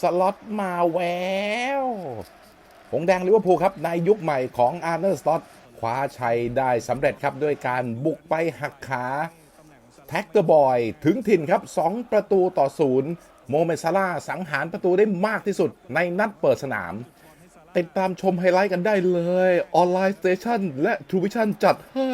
สล็อตมาแววหงแดงลิเวอร์พูลครับ ในยุคใหม่ของอาร์เนอร์สล็อตคว้าชัยได้สำเร็จครับ ด้วยการบุกไปหักขาแท็กเตอร์บอยถึงถิ่นครับ 2 ประตูต่อศูนย์โมเมซาลาสังหารประตูได้มากที่สุดในนัดเปิดสนาม ติดตามชมไฮไลท์กันได้เลย ออนไลน์สเตชันและทรูวิชั่นจัดให้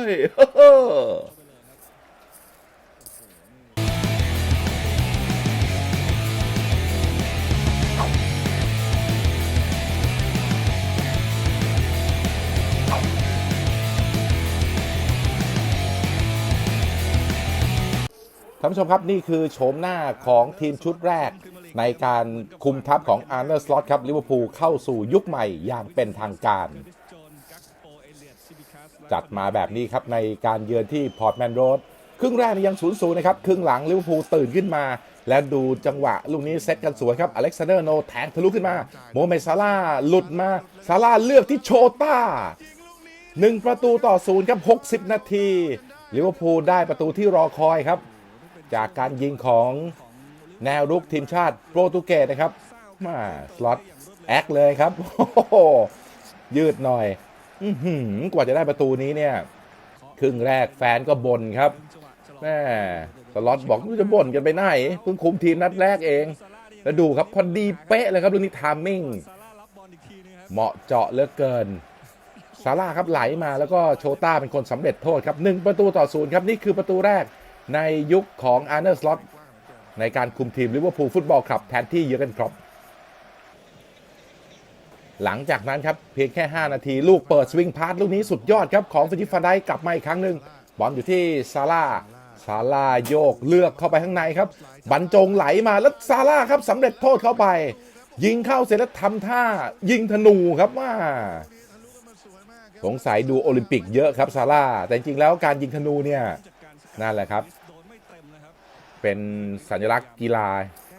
ท่านผู้ชมครับนี่คือโฉมหน้าของทีมชุดแรก ในการคุมทัพของอาร์เนอร์สล็อตครับลิเวอร์พูลเข้าสู่ยุคใหม่อย่างเป็นทางการ จัดมาแบบนี้ครับในการเยือนที่พอร์ตแมนโรดครึ่งแรกยัง0ูนย์นะครับ ครึ่งหลังลิเวอร์พูลตื่นขึ้นมา และดูจังหวะลูกนี้เซตกันสวยครับอเล็กซานเดอร์โนแทงทะลุขึ้นมา โมเมซาลาหลุดมาซาลาเลือกที่โชต้าหนึ่งประตูต่อศูนย์ครับ60 นาทีลิเวอร์พูลได้ประตูที่รอคอยครับ จากการยิงของแนวรุกทีมชาติโปรตุเกสนะครับมาสล็อตแอคเลยครับโอ้โหยืดหน่อยอกว่าจะได้ประตูนี้เนี่ย ครึ่งแรกแฟนก็บ่นครับแม่สล็อตบอกม่รู้จะบ่นกันไปไหนเพิ่งคุมทีมนัดแรกเอง แล้วดูครับพอดีเป๊ะเลยครับเรื่องนี้ทามมิ่งเหมาะเจาะเหลือเกินซาร่าครับไหลมาแล้วก็โชต้าเป็นคนสำเร็จโทษครับ1ประตูต่อศูนย์ครับ นี่คือประตูแรก ในยุคของอาร์เนอร์สล็อตในการคุมทีมลิเวอร์พูลฟุตบอลคลับแทนที่เยอร์เกนครอปหลังจากนั้นครับ เพียงแค่ 5 นาที ลูกเปิดสวิงพาสลูกนี้สุดยอดครับ ของฟิจิฟาไดกลับมาอีกครั้งหนึ่งบอลอยู่ที่ซาร่าซาร่าโยกเลือกเข้าไปข้างในครับ บรรจงไหลมาแล้วซาร่าครับสำเร็จโทษเข้าไป ยิงเข้าเสร็จแล้วทำท่า ยิงธนูครับว่าสงสัยดูโอลิมปิกเยอะครับซาร่าแต่จริงแล้วการยิงธนูเนี่ยนั่นแหละครับ เป็นสัญลักษณ์กีฬา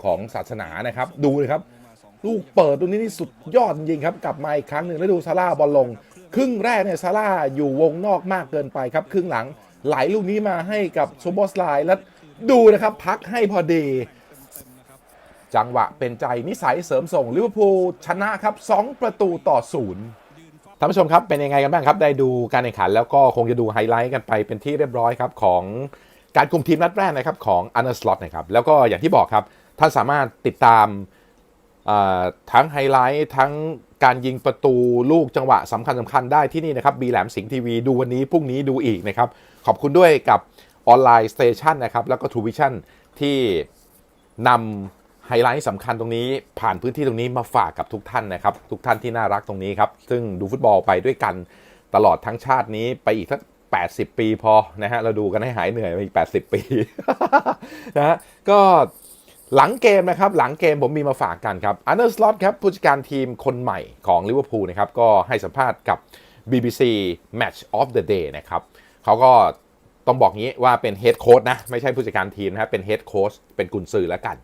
ของศาสนานะครับ ดูเลยครับ ลูกเปิดตรงนี้นี่สุดยอดจริงครับ กลับมาอีกครั้งหนึ่งแล้วดูซาร่าบอลลง ครึ่งแรกเนี่ยซาร่าอยู่วงนอกมากเกินไปครับ ครึ่งหลังไหลลูกนี้มาให้กับโซโบสไลน์แล้วดูนะครับพักให้พอดีจังหวะเป็นใจนิสัยเสริมส่งลิเวอร์พูลชนะครับ 2 ประตูต่อศูนย์ท่านผู้ชมครับเป็นยังไงกันบ้างครับ ได้ดูการแข่งขันแล้วก็คงจะดูไฮไลท์กันไปเป็นที่เรียบร้อยครับของ การคุมทีมนัดแรกนะครับของอันเดอร์สล็อตนะครับแล้วก็อย่างที่บอกครับ ท่านสามารถติดตามทั้งไฮไลท์ทั้งการยิงประตูลูกจังหวะสำคัญสำคัญได้ที่นี่นะครับบีแหลมสิงห์ทีวีดูวันนี้พรุ่งนี้ดูอีกนะครับ ขอบคุณด้วยกับออนไลน์สเตชันนะครับแล้วก็ทูวิชั่นที่นำไฮไลท์สำคัญตรงนี้ ผ่านพื้นที่ตรงนี้มาฝากกับทุกท่านนะครับ ทุกท่านที่น่ารักตรงนี้ครับ ซึ่งดูฟุตบอลไปด้วยกันตลอดทั้งชาตินี้ไปอีกสัก 80 ปีพอนะฮะเราดูกันให้หายเหนื่อยอีก 80 ปีนะฮะก็หลังเกมนะครับ หลังเกมผมมีมาฝากกันครับอันเดอร์สล็อตครับผู้จัดการทีมคนใหม่ของลิเวอร์พูลนะครับ ก็ให้สัมภาษณ์กับ BBC Match of the Day นะครับเขาก็ต้องบอกงี้ว่าเป็นเฮดโค้ชนะ ไม่ใช่ผู้จัดการทีมนะครับเป็นเฮดโค้ชเป็นกุนซือแล้วกัน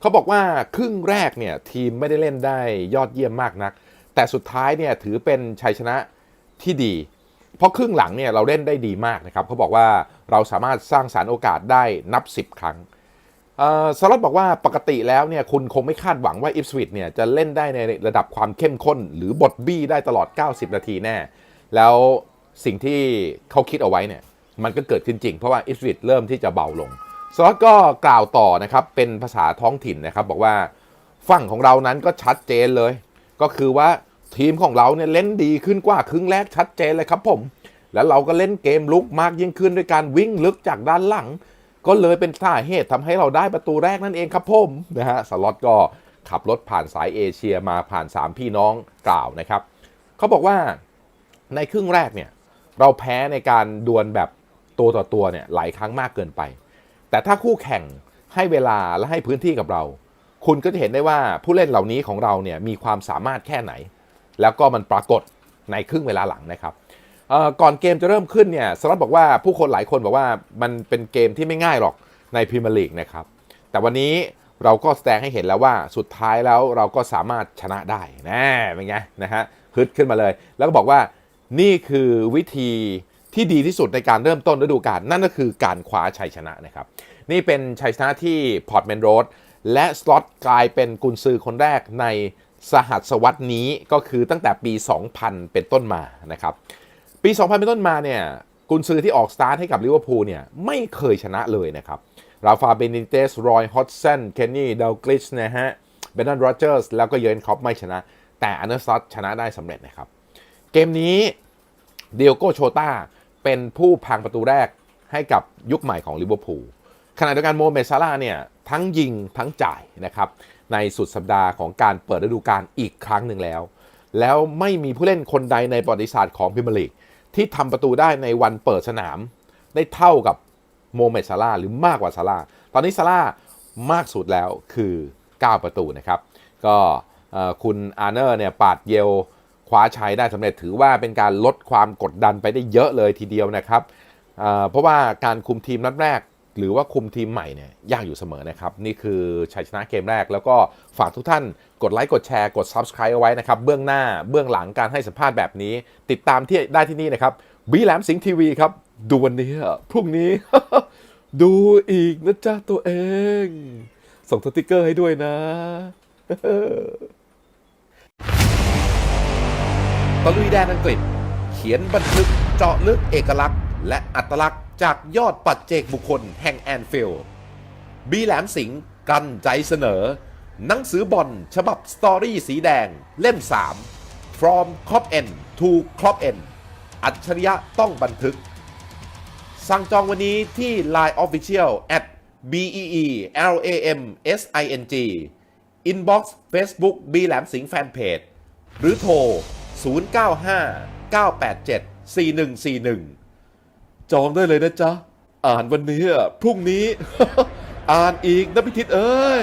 เขาบอกว่าครึ่งแรกเนี่ยทีมไม่ได้เล่นได้ยอดเยี่ยมมากนัก แต่สุดท้ายเนี่ยถือเป็นชัยชนะที่ดี เพราะครึ่งหลังเนี่ยเราเล่นได้ดีมากนะครับเขาบอกว่าเราสามารถสร้างสารโอกาสได้นับ 10 ครั้งเอ่อสล็อตบอกว่าปกติแล้วเนี่ยคุณคงไม่คาดหวังว่าอิฟสวิตเนี่ยจะเล่นได้ในระดับความเข้มข้น หรือบทบี้ได้ตลอด 90 นาทีแน่ แล้วสิ่งที่เขาคิดเอาไว้เนี่ยมันก็เกิดขึ้นจริงเพราะว่าอิฟสวิตเริ่มที่จะเบาลงสล็อตก็กล่าวต่อนะครับเป็นภาษาท้องถิ่นนะครับบอกว่าฝั่งของเรานั้นก็ชัดเจนเลย ก็คือว่า ทีมของเราเนี่ยเล่นดีขึ้นกว่าครึ่งแรกชัดเจนเลยครับผม แล้วเราก็เล่นเกมลุกมากยิ่งขึ้นด้วยการวิ่งลึกจากด้านหลัง ก็เลยเป็นสาเหตุทำให้เราได้ประตูแรกนั่นเองครับผมนะฮะสล็อตก็ขับรถผ่านสายเอเชียมาผ่าน 3 พี่น้องกล่าวนะครับเขาบอกว่าในครึ่งแรกเนี่ยเราแพ้ในการดวลแบบตัวต่อตัวเนี่ยหลายครั้งมากเกินไป แต่ถ้าคู่แข่งให้เวลาและให้พื้นที่กับเรา คุณก็จะเห็นได้ว่าผู้เล่นเหล่านี้ของเราเนี่ยมีความสามารถแค่ไหน แล้วก็มันปรากฏในครึ่งเวลาหลังนะครับก่อนเกมจะเริ่มขึ้นเนี่ยสล็อตบอกว่าผู้คนหลายคนบอกว่ามันเป็นเกมที่ไม่ง่ายหรอกในพรีเมียร์ลีกนะครับ แต่วันนี้เราก็แสดงให้เห็นแล้วว่าสุดท้ายแล้วเราก็สามารถชนะได้นะเป็นไงนะฮะฮึดขึ้นมาเลย แล้วก็บอกว่านี่คือวิธีที่ดีที่สุดในการเริ่มต้นฤดูกาลนั่นก็คือการคว้าชัยชนะนะครับ นี่เป็นชัยชนะที่พอร์ตแมนโรดและสล็อตกลายเป็นกุนซือคนแรกใน สหัสวรรษนี้ก็คือตั้งแต่ปี 2000 เป็นต้นมานะครับ ปี 2000 เป็นต้นมาเนี่ยกุนซือที่ออกสตาร์ทให้กับลิเวอร์พูลเนี่ยไม่เคยชนะเลยนะครับ ราฟาเบนิเตส รอย ฮอตเซน เคนนี่เดาวกลิชนะฮะ เบนนันโรเจอร์ส แล้วก็เยอร์นคอปไม่ชนะ แต่อันเดอร์ซอตชนะได้สำเร็จนะครับ เกมนี้เดียโกโชตาเป็นผู้พังประตูแรกให้กับยุคใหม่ของลิเวอร์พูลขณะเดียวกันโมเมซาร่าเนี่ยทั้งยิงทั้งจ่ายนะครับ ในสุดสัปดาห์ของการเปิดฤดูกาลอีกครั้งหนึ่งแล้ว แล้วไม่มีผู้เล่นคนใดในประวัติศาสตร์ของพรีเมียร์ลีกที่ทำประตูได้ในวันเปิดสนาม ได้เท่ากับโมเมดซาร่าหรือมากกว่าซาร่าตอนนี้ซาร่ามากสุดแล้วคือ 9 ประตูนะครับ ก็คุณอาร์เนอร์เนี่ยปาดเยลคว้าชัยได้สำเร็จถือว่าเป็นการลดความกดดันไปได้เยอะเลยทีเดียวนะครับ เพราะว่าการคุมทีมนัดแรก หรือว่าคุมทีมใหม่เนี่ยยากอยู่เสมอนะครับ นี่คือชัยชนะเกมแรก แล้วก็ฝากทุกท่านกดไลค์กดแชร์กด Subscribe เอาไว้นะครับ เบื้องหน้าเบื้องหลังการให้สัมภาษณ์แบบนี้ ติดตามที่ได้ที่นี่นะครับบีแหลมสิงห์ทีวีครับ ดูวันนี้พรุ่งนี้ ดูอีกนะจ๊ะตัวเอง ส่งสติกเกอร์ให้ด้วยนะตะลุยแดนอังกฤษ เขียนบันทึกเจาะลึกเอกลักษณ์ และอัตลักษณ์จากยอดปัจเจกบุคคลแห่งแอนฟิลด์บีแหลมสิงห์กันใจเสนอ หนังสือบอลฉบับสตอรี่สีแดงเล่ม 3 From Cop N to Cop N อัจฉริยะต้องบันทึก สั่งจองวันนี้ที่ Line Official at b e e l a m s i n g Inbox Facebook บีแหลมสิงห์แฟนเพจหรือโทร 095 987 4141 จองได้เลยนะจ๊ะ อ่านวันนี้ พรุ่งนี้ อ่านอีกนะพิทิศเอ้ย